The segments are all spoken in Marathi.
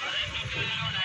আরে কি করে না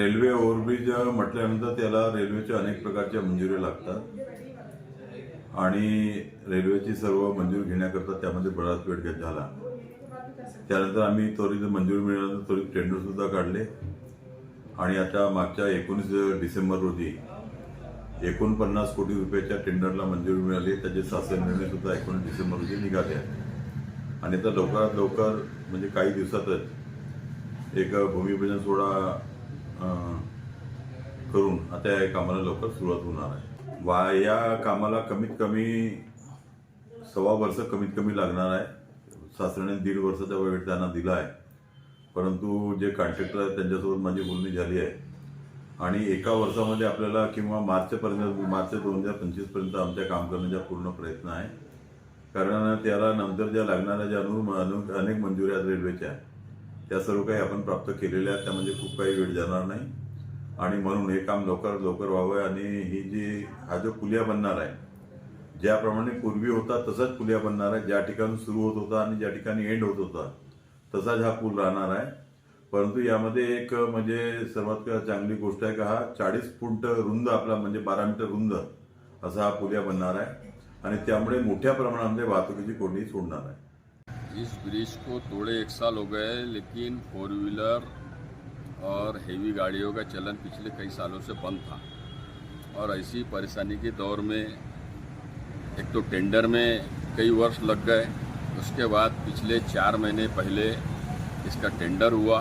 रेल्वे ओव्हरब्रिज म्हटल्यानंतर त्याला रेल्वेच्या अनेक प्रकारच्या मंजुरी लागतात. आणि रेल्वेची सर्व मंजूर घेण्याकरता त्यामध्ये बराच वेळ घेत झाला. त्यानंतर आम्ही त्वरित मंजुरी मिळाल्यानंतर त्वरित टेंडरसुद्धा काढले. आणि आता मागच्या एकोणीस डिसेंबर रोजी एकोणपन्नास कोटी रुपयाच्या टेंडरला मंजुरी मिळाली. त्याचे शासन निर्णयसुद्धा एकोणीस डिसेंबर रोजी निघाले. आहेत आणि आता लवकरात लवकर म्हणजे काही दिवसातच एक भूमिपूजन सोहळा करून आता या कामाला लवकर सुरुवात होणार आहे. वा या कामाला कमीत कमी सव्वा वर्ष कमीत कमी लागणार आहे. शासनाने दीड वर्षाचा वेळ त्यांना दिला आहे. परंतु जे कॉन्ट्रॅक्टर आहेत त्यांच्यासोबत माझी बोलणी झाली आहे. आणि एका वर्षामध्ये आपल्याला किंवा मार्चपर्यंत मार्च दोन हजार पंचवीसपर्यंत आमच्या काम करण्याचा पूर्ण प्रयत्न आहे. कारण त्याला नंतर ज्या लागणाऱ्या ज्या अनु अनु- अनेक मंजुऱ्या आहेत रेल्वेच्या त्या सर्व काही आपण प्राप्त केलेल्या आहेत त्यामध्ये म्हणजे खूप काही वेळ जाणार नाही. आणि म्हणून हे काम लवकरात लवकर व्हावं आणि ही जी हा जो पुलिया बनणार आहे ज्याप्रमाणे पूर्वी होता तसाच पुलिया बनणार आहे. ज्या ठिकाणी सुरू होत होता आणि ज्या ठिकाणी एंड होत होता तसाच हा पूल राहणार आहे. परंतु यामध्ये एक म्हणजे सर्वात चांगली गोष्ट आहे का हा चाळीस फूट रुंद आपला म्हणजे बारा मीटर रुंद असा हा पुलिया बनणार आहे. आणि त्यामुळे मोठ्या प्रमाणामध्ये वाहतुकीची कोंडी सोडणार आहे. इस ब्रिज को तोड़े एक साल हो गए, लेकिन फोर व्हीलर और हेवी गाड़ियों का चलन पिछले कई सालों से बंद था। और ऐसी परेशानी के दौर में, एक तो टेंडर में कई वर्ष लग गए। उसके बाद पिछले चार महीने पहले इसका टेंडर हुआ।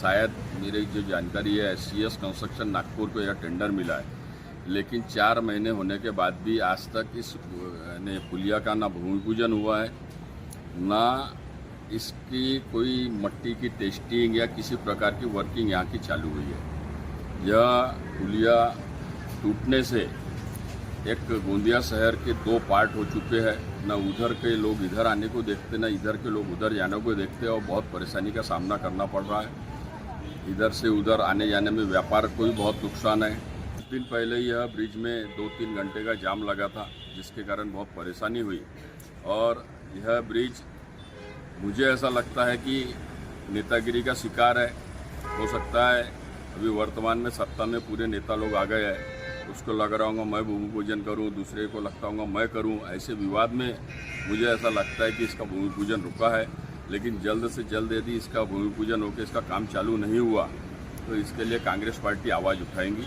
शायद मेरी जो जानकारी है सी एस कंस्ट्रक्शन नागपुर को यह टेंडर मिला है। लेकिन चार महीने होने के बाद भी आज तक इस ने पुलिया का ना भूमि पूजन हुआ है। ना इसकी कोई मट्टी की टेस्टिंग या किसी प्रकार की वर्किंग यहाँ की चालू हुई है। यह पुलिया टूटने से एक गोंदिया शहर के दो पार्ट हो चुके हैं। न उधर के लोग इधर आने को देखते, ना इधर के लोग उधर जाने को देखते और बहुत परेशानी का सामना करना पड़ रहा है। इधर से उधर आने जाने में व्यापार को भी बहुत नुकसान है। कुछ दिन पहले यह ब्रिज में दो तीन घंटे का जाम लगा था। जिसके कारण बहुत परेशानी हुई। और यह ब्रिज मुझे ऐसा लगता है कि नेतागिरी का शिकार है। हो सकता है अभी वर्तमान में सत्ता में पूरे नेता लोग आ गए हैं। उसको लग रहा होगा मैं भूमि पूजन करूँ, दूसरे को लगता होगा मैं करूँ। ऐसे विवाद में मुझे ऐसा लगता है कि इसका भूमि पूजन रुका है। लेकिन जल्द से जल्द यदि इसका भूमि पूजन होकर इसका काम चालू नहीं हुआ तो इसके लिए कांग्रेस पार्टी आवाज़ उठाएँगी।